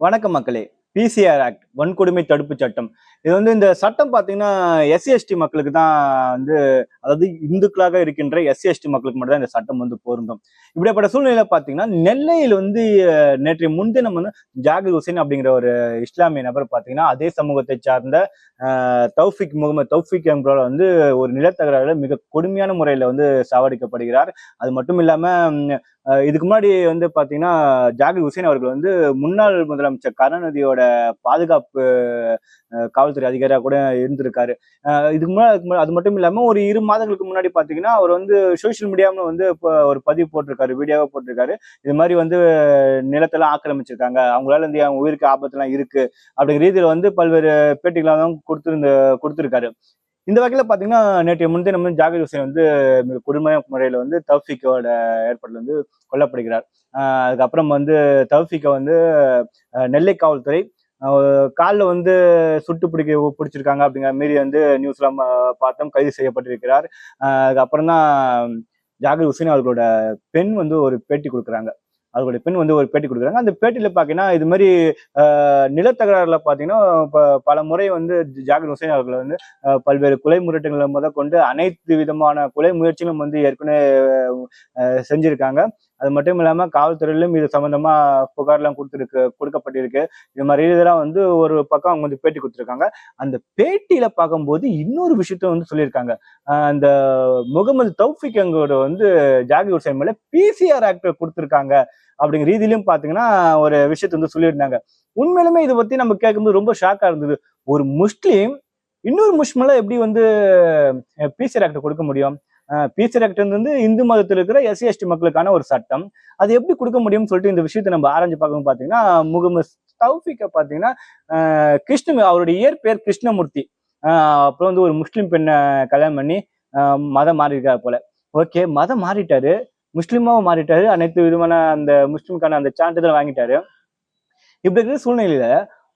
வணக்கம் மக்களே. PCR act வன்கொடுமை தடுப்பு சட்டம். இது வந்து இந்த சட்டம் பார்த்தீங்கன்னா எஸ்சி எஸ்டி மக்களுக்கு தான் வந்து அதாவது இந்துக்களாக இருக்கின்ற எஸ்சி எஸ்டி மக்களுக்கு மட்டும் தான் இந்த சட்டம் வந்து பொருந்தும். இப்படிப்பட்ட சூழ்நிலை பார்த்தீங்கன்னா நெல்லையில் வந்து நேற்றைய முன்தினம் வந்து ஜாகிர் ஹுசைன் அப்படிங்கிற ஒரு இஸ்லாமிய நபர் பார்த்தீங்கன்னா அதே சமூகத்தை சார்ந்த தௌஃபிக் முகமது தௌஃபிக் என்பவர் வந்து ஒரு நிலத்தகராறு மிக கொடுமையான முறையில் வந்து சாவடிக்கப்படுகிறார். அது மட்டும் இல்லாமல் இதுக்கு முன்னாடி வந்து பார்த்தீங்கன்னா ஜாகிர் ஹுசேன் அவர்கள் வந்து முன்னாள் முதலமைச்சர் கருணாநிதியோட பாதுகாப்பு காவல்துறை அதிகாரியாக கூட இருந்திருக்காரு. இதுக்கு முன்னாடி அது மட்டும் இல்லாமல் ஒரு இரு மாதங்களுக்கு முன்னாடி பார்த்தீங்கன்னா அவர் வந்து சோஷியல் மீடியாவில் வந்து இப்போ ஒரு பதிவு போட்டிருக்காரு வீடியோவாக போட்டிருக்காரு. இது மாதிரி வந்து நிலத்தெல்லாம் ஆக்கிரமிச்சிருக்காங்க. அவங்களால வந்து அவங்க உயிருக்கு ஆபத்துலாம் இருக்கு. அப்படிங்கிற ரீதியில் வந்து பல்வேறு பேட்டிகளாக கொடுத்துருந்து கொடுத்துருக்காரு. இந்த வகையில் பார்த்தீங்கன்னா நேற்றைய முன்தினம் வந்து ஜாகிர் ஹுசேன் வந்து மிக கொடுமையான முறையில் வந்து தௌஃபிக்கோட ஏற்பாட்டில் வந்து கொல்லப்படுகிறார். அதுக்கப்புறம் வந்து தௌஃபிக்கை வந்து நெல்லை காவல்துறை காலில் வந்து சுட்டு பிடிக்க பிடிச்சிருக்காங்க அப்படிங்கிற மாரி வந்து நியூஸ்லாம் பார்த்தோம் கைது செய்யப்பட்டிருக்கிறார். அதுக்கப்புறம் தான் ஜாகிர் ஹுசேன் அவர்களோட பெண் வந்து ஒரு பேட்டி கொடுக்குறாங்க. அவர்களுடைய பெண் வந்து ஒரு பேட்டி கொடுக்குறாங்க. அந்த பேட்டியில பார்த்தீங்கன்னா இது மாதிரி ஆஹ் நிலத்தகராறுல பார்த்தீங்கன்னா இப்போ பல முறை வந்து ஜாகிர் ஹுசைன் அவர்களை வந்து பல்வேறு கொலை முறைட்டுகளை முத கொண்டு அனைத்து விதமான கொலை முயற்சிகளும் வந்து ஏற்கனவே செஞ்சிருக்காங்க. அது மட்டும் இல்லாம காவல்துறையிலும் இது சம்பந்தமா புகார்லாம் கொடுத்துருக்கு கொடுக்கப்பட்டிருக்கு. இது மாதிரி இதெல்லாம் வந்து ஒரு பக்கம் அவங்க வந்து பேட்டி கொடுத்துருக்காங்க. அந்த பேட்டியில பார்க்கும்போது இன்னொரு விஷயத்த வந்து சொல்லியிருக்காங்க. அந்த முகமது தௌஃபிக் அங்கோட வந்து ஜாகி ஹுசைன் மேல பிசிஆர் ஆக்டர் கொடுத்துருக்காங்க அப்படிங்கிற ரீதியிலும் பாத்தீங்கன்னா ஒரு விஷயத்த வந்து சொல்லியிருந்தாங்க. உண்மையிலுமே இதை பத்தி நம்ம கேட்கும்போது ரொம்ப ஷாக்கா இருந்தது. ஒரு முஸ்லீம் இன்னொரு முஸ்லிம்ல எப்படி வந்து பிசிஆர் ஆக்டர் கொடுக்க முடியும்? பீச்சர் ஆக்ட் வந்து இந்து மதத்தில் இருக்கிற எஸ்சி எஸ்டி மக்களுக்கான ஒரு சட்டம். அது எப்படி கொடுக்க முடியும்னு சொல்லிட்டு இந்த விஷயத்தை நம்ம ஆராய்ஞ்சு பார்க்கணும் பார்த்தீங்கன்னா முகமது தௌஃபிக்க பார்த்தீங்கன்னா ஆஹ் கிருஷ்ண அவருடைய இயற்பெயர் கிருஷ்ணமூர்த்தி. அப்புறம் வந்து ஒரு முஸ்லீம் பெண்ணை கல்யாணம் பண்ணி மதம் மாறியிருக்காரு போல. ஓகே மதம் மாறிட்டாரு. முஸ்லீமாவும் மாறிட்டாரு. அனைத்து விதமான அந்த முஸ்லீமுக்கான அந்த சான்றிதழ் வாங்கிட்டாரு. இப்படி இருக்கிற சூழ்நிலையில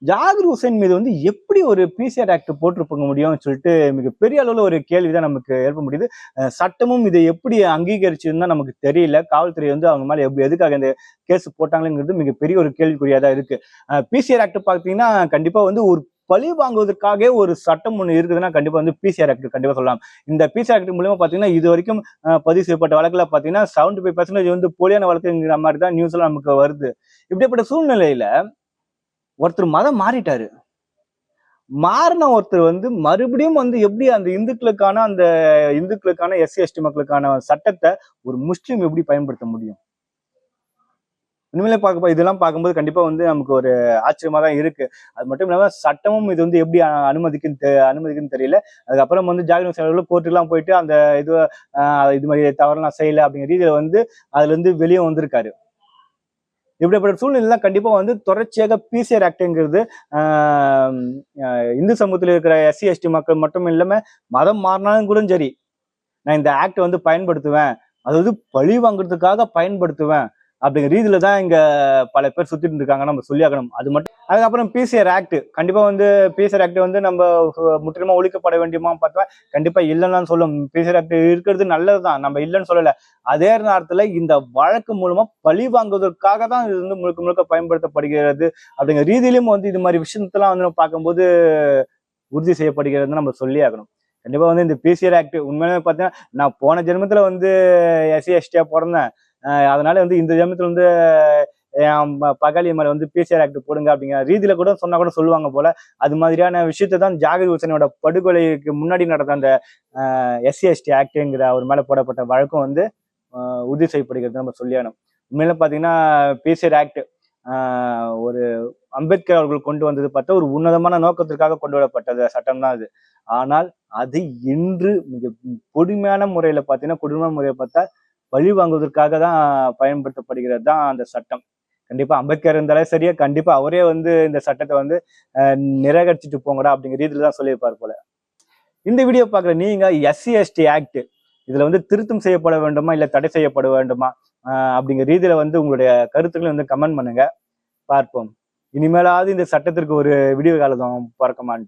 ஜாகிர் ஹுசைன் மீது வந்து எப்படி ஒரு பிசிஆர் ஆக்ட் போட்டிருப்பாங்க முடியும்னு சொல்லிட்டு மிகப்பெரிய அளவில் ஒரு கேள்விதான் நமக்கு ஏற்ப முடியுது. சட்டமும் இதை எப்படி அங்கீகரிச்சுன்னு தான் நமக்கு தெரியல. காவல்துறை வந்து அவங்க மேலே எப்படி எதுக்காக இந்த கேஸ் போட்டாங்களேங்கிறது மிகப்பெரிய ஒரு கேள்விக்குறியாக தான் இருக்கு. பிசிஆர் ஆக்ட் பார்த்தீங்கன்னா கண்டிப்பாக வந்து ஒரு பழி வாங்குவதற்காக ஒரு சட்டம் ஒன்று இருக்குதுன்னா கண்டிப்பாக வந்து பிசிஆர் ஆக்ட் கண்டிப்பாக சொல்லலாம். இந்த பிசிஆர் ஆக்ட் மூலியமா பார்த்தீங்கன்னா இது வரைக்கும் பதிவு செய்யப்பட்ட வழக்குல பார்த்தீங்கன்னா செவன்டி ஃபைவ் பர்சன்டேஜ் வந்து போலியான வழக்குங்கிற மாதிரி தான் நியூஸ்லாம் நமக்கு வருது. இப்படிப்பட்ட சூழ்நிலையில ஒருத்தர் மதம் மாறிட்டாரு. மாறின ஒருத்தர் வந்து மறுபடியும் வந்து எப்படி அந்த இந்துக்களுக்கான அந்த இந்துக்களுக்கான எஸ்சி எஸ்டி மக்களுக்கான சட்டத்தை ஒரு முஸ்லீம் எப்படி பயன்படுத்த முடியும்? உண்மையிலே பார்க்க இதெல்லாம் பார்க்கும்போது கண்டிப்பா வந்து நமக்கு ஒரு ஆச்சரியமா தான் இருக்கு. அது மட்டும் இல்லாம சட்டமும் இது வந்து எப்படி அனுமதிக்குன்னு தெ- அனுமதிக்குன்னு தெரியல. அதுக்கப்புறம் வந்து ஜாகிரம் செலவுல கோர்ட்டுலாம் போயிட்டு அந்த இது இது மாதிரி தவறெல்லாம் செய்யல அப்படிங்கிற ரீதியில வந்து அதுல இருந்து வெளியே வந்திருக்காரு. இப்படிப்பட்ட சூழ்நிலை கண்டிப்பாக வந்து தொடர்ச்சியாக பிசிஆர் ஆக்டுங்கிறது இந்து சமூகத்தில் இருக்கிற எஸ்சி எஸ்டி மக்கள் மட்டும் இல்லாமல் மதம் மாறினாலும் கூட சரி நான் இந்த ஆக்ட் வந்து பயன்படுத்துவேன் அதாவது பழி வாங்குறதுக்காக பயன்படுத்துவேன் அப்படிங்கிற ரீதியில தான் இங்க பல பேர் சுத்திட்டு இருக்காங்க நம்ம சொல்லியாகணும். அது மட்டும் அதுக்கப்புறம் பிசிஆர் ஆக்ட் கண்டிப்பா வந்து பிசிஆர் ஆக்ட் வந்து நம்ம முற்றிலுமா ஒழிக்கப்பட வேண்டியமா பார்த்தா கண்டிப்பா இல்லைன்னு சொல்லும். பிசிஆர் ஆக்ட் இருக்கிறது நல்லதுதான். நம்ம இல்லைன்னு சொல்லல. அதே நேரத்துல இந்த வழக்கு மூலமா பழி வாங்குவதற்காக தான் இது வந்து முழுக்க முழுக்க பயன்படுத்தப்படுகிறது அப்படிங்கிற ரீதியிலும் வந்து இது மாதிரி விஷயத்தெல்லாம் வந்து நம்ம பார்க்கும்போது உறுதி செய்யப்படுகிறதுன்னு நம்ம சொல்லி ஆகணும். கண்டிப்பா வந்து இந்த பிசிஆர் ஆக்ட் உண்மையிலுமே பார்த்தீங்கன்னா நான் போன ஜென்மத்துல வந்து எஸ்சி எஸ்டியா பிறந்தேன் அதனால வந்து இந்த ஜென்மத்துல வந்து என் ப- வந்து பிசிஆர் ஆக்ட் போடுங்க அப்படிங்கிற ரீதியில கூட சொன்னா கூட சொல்லுவாங்க போல. அது மாதிரியான விஷயத்தை தான் ஜாகிர் ஹுசனோட படுகொலைக்கு முன்னாடி நடந்த அந்த எஸ்சி எஸ்டி ஆக்டுங்கிற அவர் மேல போடப்பட்ட வழக்கம் வந்து உறுதி செய்யப்படுகிறது நம்ம சொல்லியானோம் உண்மையில பார்த்தீங்கன்னா பிசிஆர் ஆக்ட் ஒரு அம்பேத்கர் அவர்கள் கொண்டு வந்தது பார்த்தா ஒரு உன்னதமான நோக்கத்திற்காக கொண்டு வரப்பட்டது சட்டம் தான் அது. ஆனால் அது இன்று மிக கொடுமையான முறையில பார்த்தீங்கன்னா கொடுமையான முறையை பார்த்தா பழி வாங்குவதற்காக தான் பயன்படுத்தப்படுகிறது தான் அந்த சட்டம். கண்டிப்பா அம்பேத்கர் இருந்தாலே சரியா கண்டிப்பா அவரே வந்து இந்த சட்டத்தை வந்து நிராகரிச்சுட்டு போங்கடா அப்படிங்கிற ரீதியில தான் சொல்லியிருப்பார் போல. இந்த வீடியோ பார்க்குற நீங்க எஸ்சி எஸ்டி ஆக்ட் இதுல வந்து திருத்தம் செய்யப்பட வேண்டுமா இல்ல தடை செய்யப்பட வேண்டுமா அப்படிங்கிற ரீதியில வந்து உங்களுடைய கருத்துக்களை வந்து கமெண்ட் பண்ணுங்க. பார்ப்போம். இனிமேலாவது இந்த சட்டத்திற்கு ஒரு விடிவு காலம் பிறக்கமான்ட்டு